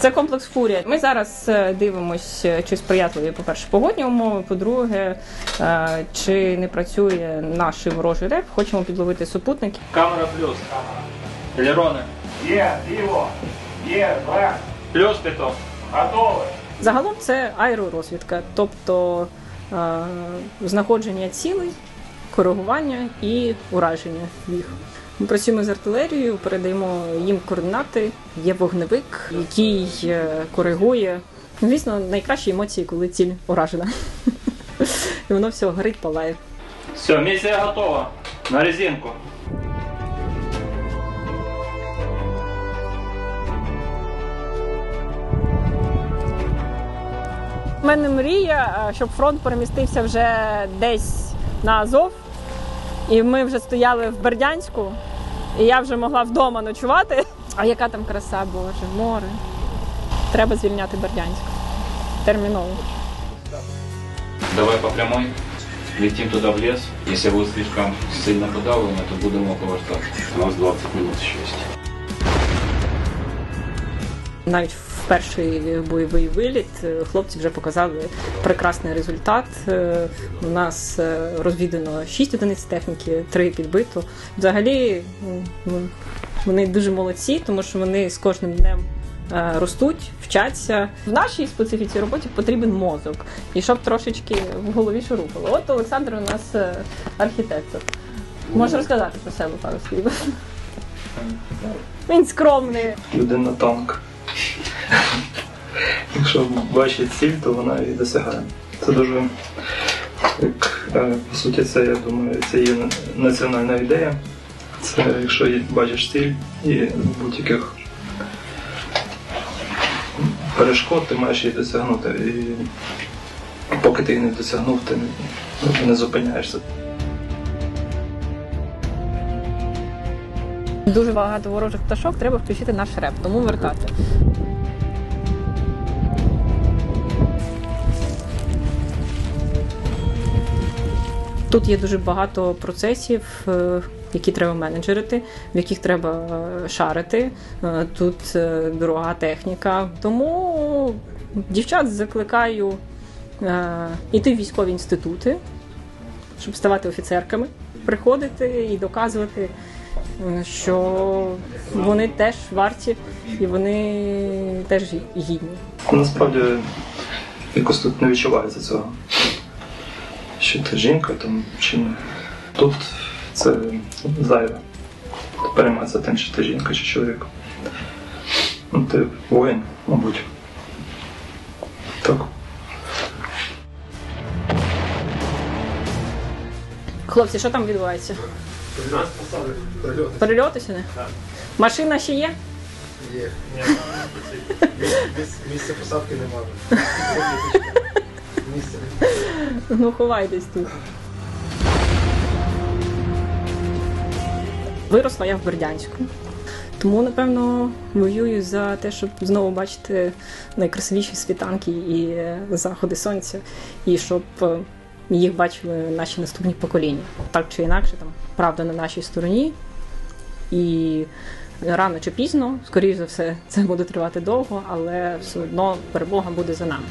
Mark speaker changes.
Speaker 1: Це комплекс Фурія. Ми зараз е, дивимось, е, чи сприятливі, по-перше, погодні умови, по-друге, е, чи не працює наш ворожий реп. Хочемо підловити супутники.
Speaker 2: Камера плюс. Елерони.
Speaker 3: Є, ліво, є, два,
Speaker 2: Плюс п'яток.
Speaker 3: готові.
Speaker 1: Загалом це аеророзвідка, тобто е, знаходження цілей, коригування і ураження їх. Ми працюємо з артилерією, передаємо їм координати. Є вогневик, який е, коригує. Ну, Звісно, найкращі емоції, коли ціль уражена. І воно все горить, палає.
Speaker 2: Все, місія готова. На резинку.
Speaker 1: У мене мрія, е, щоб фронт перемістився вже десь на Азов. І ми вже стояли в Бердянську, і я вже могла вдома ночувати. А яка там краса, Боже, море. Треба звільняти Бердянськ. Терміново.
Speaker 4: Давай по прямой. Летим туда в лес. Если будет слишком сильно подавлено, то будем около штата.
Speaker 3: У нас 20 минут ще є.
Speaker 1: Навіть в перший бойовий виліт е, хлопці вже показали прекрасний результат. Е, У нас е, розвідано 6 одиниць техніки, 3 підбито. Взагалі вони дуже молодці, тому що вони з кожним днем ростуть, вчаться. В нашій специфіці роботі потрібен мозок. І щоб трошечки в голові шурупало. От Олександр у нас архітектор. Може розказати про себе пару слів. Він скромний.
Speaker 5: людина танк. Якщо бачить ціль, то вона її досягає. Це дуже як, е, по суті, це я думаю, це є національна ідея. Це якщо бачиш ціль і будь-яких перешкод, ти маєш її досягнути. І поки ти її не досягнув, ти не, зупиняєшся.
Speaker 1: Дуже багато ворожих пташок, треба включити наш реп, тому вертати. Тут є дуже багато процесів, е, які треба менеджерити, в яких треба е, шарити. Е, Тут дорога техніка. Тому дівчат закликаю іти в військові інститути, щоб ставати офіцерками, приходити і доказувати, що вони теж варті і вони теж гідні.
Speaker 5: Насправді якось тут не відчувається цього. Що ти жінка там чи ні. Тут це зайве. Ти переймається тим, чи ти жінка чи чоловік. Ну, ти воїн, мабуть. Так.
Speaker 1: Хлопці, що там відбувається?
Speaker 6: Нас посадили прильоти.
Speaker 1: Перельоти сюди? Машина ще є?
Speaker 6: Є. Місця посадки немає.
Speaker 1: Ну, ховайтесь тут. Виросла я в Бердянську. Тому, напевно, воюю за те, щоб знову бачити найкрасивіші світанки і е, заходи сонця, і щоб е, їх бачили наші наступні покоління. Так чи інакше, там правда на нашій стороні. І рано чи пізно, скоріш за все, це буде тривати довго, але все одно перемога буде за нами.